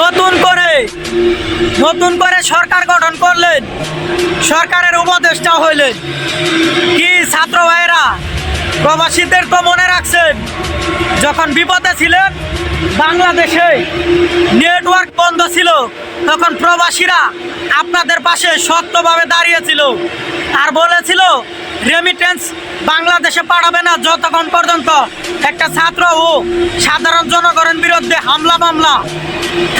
নতুন করে নতুন করে সরকার গঠন করলেন, সরকারের উপদেষ্টা হইলেন। কি ছাত্র ভাইয়েরা, প্রবাসীদের তো মনে রাখছেন, যখন বিপদে ছিলেন, বাংলাদেশে নেটওয়ার্ক বন্ধ ছিল, তখন প্রবাসীরা আপনাদের পাশে শক্তভাবে দাঁড়িয়েছিল আর বলেছিল রেমিটেন্স বাংলাদেশে পাঠাবে না যতক্ষণ পর্যন্ত একটা ছাত্র ও সাধারণ জনগণের বিরুদ্ধে হামলা মামলা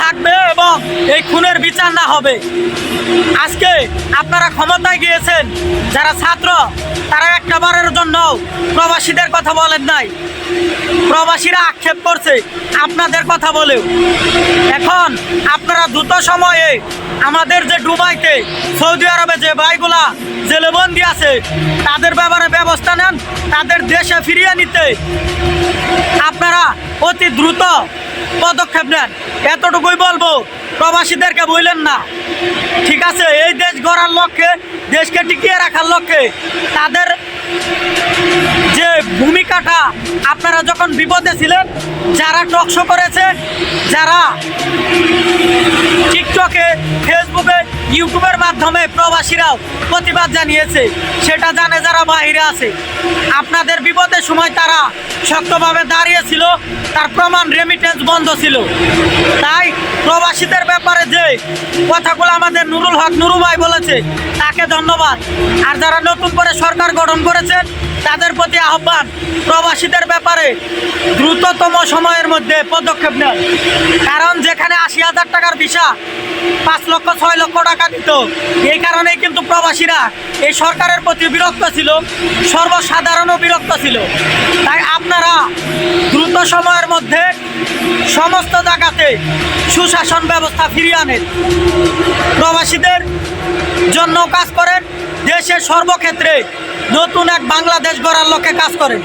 থাকবে এবং এই খুনের বিচার না হবে। আজকে আপনারা ক্ষমতায় গিয়েছেন, যারা ছাত্র, তারা একটা বারের জন্য প্রবাসীদের কথা বলেন নাই। প্রবাসীরা আক্ষেপ করছে, আপনাদের কথা বলেও। এখন দ্রুত সময়ে আমাদের যে দুবাইতে সৌদি আরবে যে ভাইগুলা জেলেবন্দি আছে, তাদের ব্যাপারে ব্যবস্থা নেন, তাদের দেশে ফিরিয়ে নিতে। আপনারা অতি দ্রুত পদক্ষেপ নেন। এতটুকুই বলব, প্রবাসীদেরকে বললেন না। ঠিক আছে, এই দেশ গড়ার লক্ষ্যে, দেশকে টিকিয়ে রাখার লক্ষ্যে, তাদের যে ভূমিকাটা আপনারা যখন বিপদে ছিলেন, যারা টকশো করেছে, যারা টিকটকে ফেসবুকে, ইউটিউবের মাধ্যমে প্রবাসীরাও প্রতিবাদ জানিয়েছে। সেটা জানে যারা বাহিরে আছে। আপনাদের বিপদের সময় তারা শক্তভাবে দাঁড়িয়েছিল, তার প্রমাণ রেমিটেন্স বন্ধ ছিল। তাই প্রবাসীদের ব্যাপারে যে কথাগুলো আমাদের নুরুল হক নুরু ভাই বলেছে, তাকে ধন্যবাদ। আর যারা নতুন করে সরকার গঠন করেছেন তাদের প্রতি আহ্বান প্রবাসীদের ব্যাপারে দ্রুততম সময়ের মধ্যে পদক্ষেপ নেন। কারণ যেখানে আশি হাজার টাকার ভিসা, পাঁচ লক্ষ, ছয় লক্ষ টাকা দিত, এই কারণেই কিন্তু প্রবাসীরা এই সরকারের প্রতি বিরক্ত ছিল, সর্বসাধারণও বিরক্ত ছিল। তাই আপনারা দ্রুত সময়ের মধ্যে সমস্ত জায়গাতে সুশাসন ব্যবস্থা ফিরিয়ে আনেন। প্রবাসীদের জন্য কাজ করেন। দেশের সর্বক্ষেত্রে নতুন এক বাংলাদেশ গড়ার লক্ষ্যে কাজ করেন।